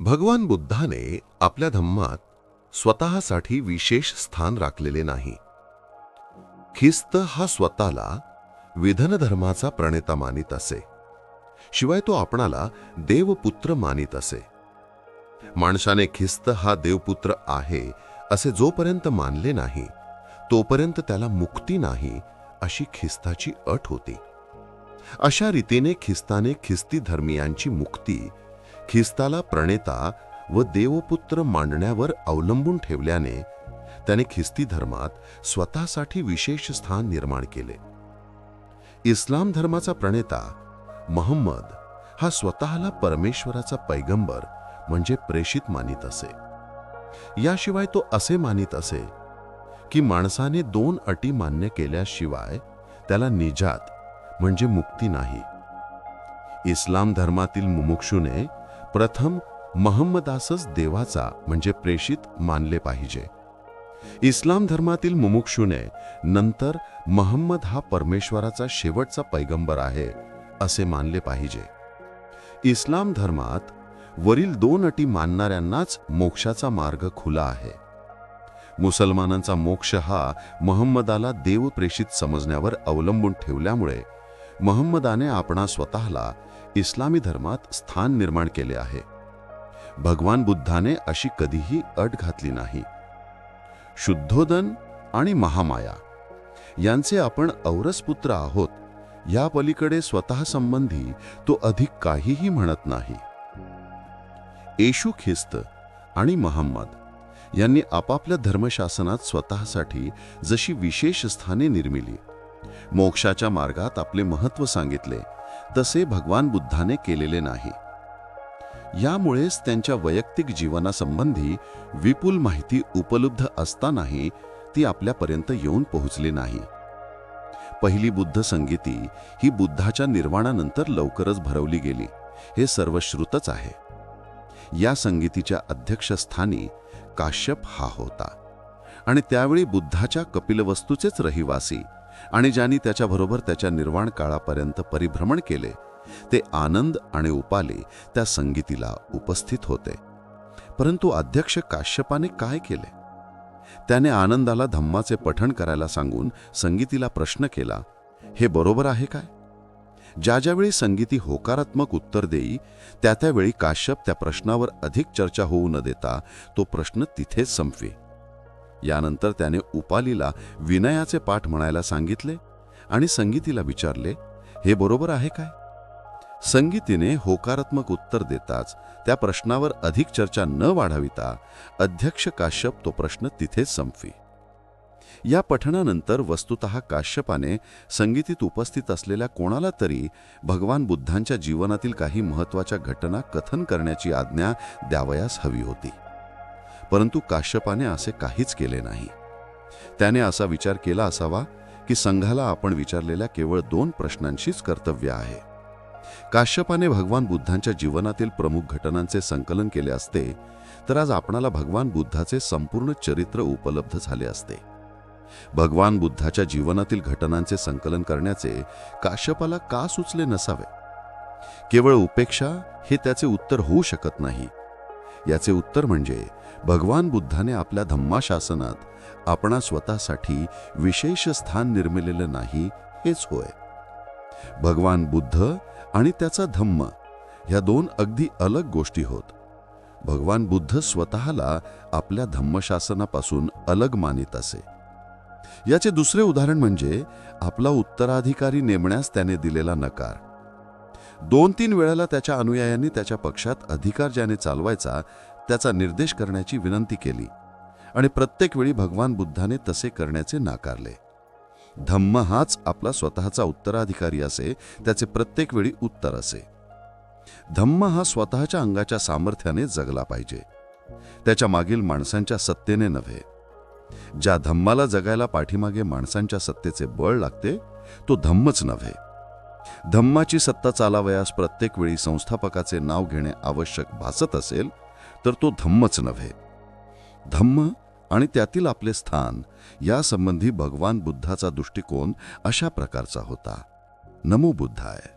भगवान बुद्धाने आपल्या धम्मात स्वतःसाठी विशेष स्थान राखलेले नाही. खिस्त हा स्वतःला विधनधर्माचा प्रणेता मानित असे. शिवाय तो आपणाला देवपुत्र मानित असे. माणसाने खिस्त हा देवपुत्र आहे असे जोपर्यंत मानले नाही तोपर्यंत त्याला मुक्ती नाही अशी खिस्ताची अट होती. अशा रीतीने खिस्ताने ख्रिस्ती धर्मियांची मुक्ती ख्रिस्ताला प्रणेता व देवपुत्र मांडण्यावर अवलंबून ठेवल्याने त्याने ख्रिस्ती धर्मात स्वतःसाठी विशेष स्थान निर्माण केले. इस्लाम धर्माचा प्रणेता महम्मद हा स्वतःला परमेश्वराचा पैगंबर म्हणजे प्रेषित मानित असे. याशिवाय तो असे मानित असे की माणसाने दोन अटी मान्य केल्याशिवाय त्याला निजात म्हणजे मुक्ती नाही. इस्लाम धर्मातील मुमुक्षूने प्रथम महम्मदासच देवाचा म्हणजे प्रेषित मानले पाहिजे. इस्लाम धर्मातील मुमुक्षूने नंतर महम्मद हा परमेश्वराचा शेवटचा पैगंबर आहे असे मानले पाहिजे. इस्लाम धर्मात वरील दोन अटी मानणाऱ्यांनाच मोक्षाचा मार्ग खुला आहे. मुसलमानांचा मोक्ष हा महम्मदाला देवप्रेषित समजण्यावर अवलंबून ठेवल्यामुळे महम्मदाने आपणा स्वतःला इस्लामी धर्मात स्थान निर्माण केले आहे. भगवान बुद्धाने अशी कधीही अट घातली नाही. शुद्धोदन आणि महामाया यांचे आपण औरसपुत्र आहोत या पलीकडे स्वतः संबंधी तो अधिक काहीही म्हणत नाही. येशू ख्रिस्त आणि महम्मद यांनी आपापल्या धर्मशासनात स्वतःसाठी जशी विशेष स्थाने निर्मिली मोक्षाच्या मार्गात आपले महत्त्व सांगितले तसे भगवान बुद्धाने केलेले नाही. यामुळेच त्यांच्या वैयक्तिक जीवनासंबंधी विपुल माहिती उपलब्ध असतानाही ती आपल्यापर्यंत येऊन पोहोचली नाही. पहिली बुद्ध संगीती ही बुद्धाच्या निर्वाणानंतर लवकरच भरवली गेली हे सर्वश्रुतच आहे. या संगीतीच्या अध्यक्षस्थानी काश्यप हा होता आणि त्यावेळी बुद्धाच्या कपिलवस्तूचेच रहिवासी आणि ज्यांनी त्याच्याबरोबर त्याच्या निर्वाण काळापर्यंत परिभ्रमण केले ते आनंद आणि उपाले त्या संगीतीला उपस्थित होते. परंतु अध्यक्ष काश्यपाने काय केले? त्याने आनंदाला धम्माचे पठण करायला सांगून संगीतीला प्रश्न केला हे बरोबर आहे काय? ज्या ज्यावेळी संगीती होकारात्मक उत्तर देई त्या त्यावेळी काश्यप त्या प्रश्नावर अधिक चर्चा होऊ न देता तो प्रश्न तिथेच संपवे. यानंतर त्याने उपालीला विनयाचे पाठ म्हणायला सांगितले आणि संगीतीला विचारले हे बरोबर आहे काय? संगीतीने होकारात्मक उत्तर देताच त्या प्रश्नावर अधिक चर्चा न वाढविता अध्यक्ष काश्यप तो प्रश्न तिथेच संपवी. या पठणानंतर वस्तुत काश्यपाने संगीतीत उपस्थित असलेल्या कोणाला तरी भगवान बुद्धांच्या जीवनातील काही महत्त्वाच्या घटना कथन करण्याची आज्ञा द्यावयास हवी होती. परंतु काश्यपाने असे काहीच केले नाही. त्याने असा विचार केला असावा की संघाला आपण विचारलेल्या केवळ दोन प्रश्नांशीच कर्तव्य आहे. काश्यपाने भगवान बुद्धांच्या जीवनातील प्रमुख घटनांचे संकलन केले असते तर आज आपणाला भगवान बुद्धाचे संपूर्ण चरित्र उपलब्ध झाले असते. भगवान बुद्धाच्या जीवनातील घटनांचे संकलन करण्याचे काश्यपाला का सुचले नसावे? केवळ उपेक्षा हे त्याचे उत्तर होऊ शकत नाही. याचे उत्तर म्हणजे भगवान बुद्धाने आपल्या धम्माशासनात आपणा स्वतःसाठी विशेष स्थान निर्मिलेलं नाही हेच होय. भगवान बुद्ध आणि त्याचा धम्म ह्या दोन अगदी अलग गोष्टी होत. भगवान बुद्ध स्वतःला आपल्या धम्मशासनापासून अलग मानित असे. याचे दुसरे उदाहरण म्हणजे आपला उत्तराधिकारी नेमण्यास त्याने दिलेला नकार. दोन तीन वेळेला त्याच्या अनुयायांनी त्याच्या पक्षात अधिकार ज्याने चालवायचा त्याचा निर्देश करण्याची विनंती केली. आणि प्रत्येक वेळी भगवान बुद्धाने तसे करण्याचे नाकारले. धम्म हाच आपला स्वतःचा उत्तराधिकारी असे त्याचे प्रत्येक वेळी उत्तर असे. धम्म हा स्वतःच्या अंगाच्या सामर्थ्याने जगला पाहिजे. त्याच्या मागील माणसांच्या सत्तेने नव्हे. ज्या धम्माला जगायला पाठीमागे माणसांच्या सत्तेचे बळ लागते तो धम्मच नव्हे. धम्माची सत्ता चालावयास प्रत्येक वेळी संस्थापकाचे नाव घेणे आवश्यक भासत असेल तर तो धम्मच नव्हे. धम्म आणि त्यातील आपले स्थान यासंबंधी भगवान बुद्धाचा दृष्टिकोन अशा प्रकारचा होता. नमो बुद्धाय.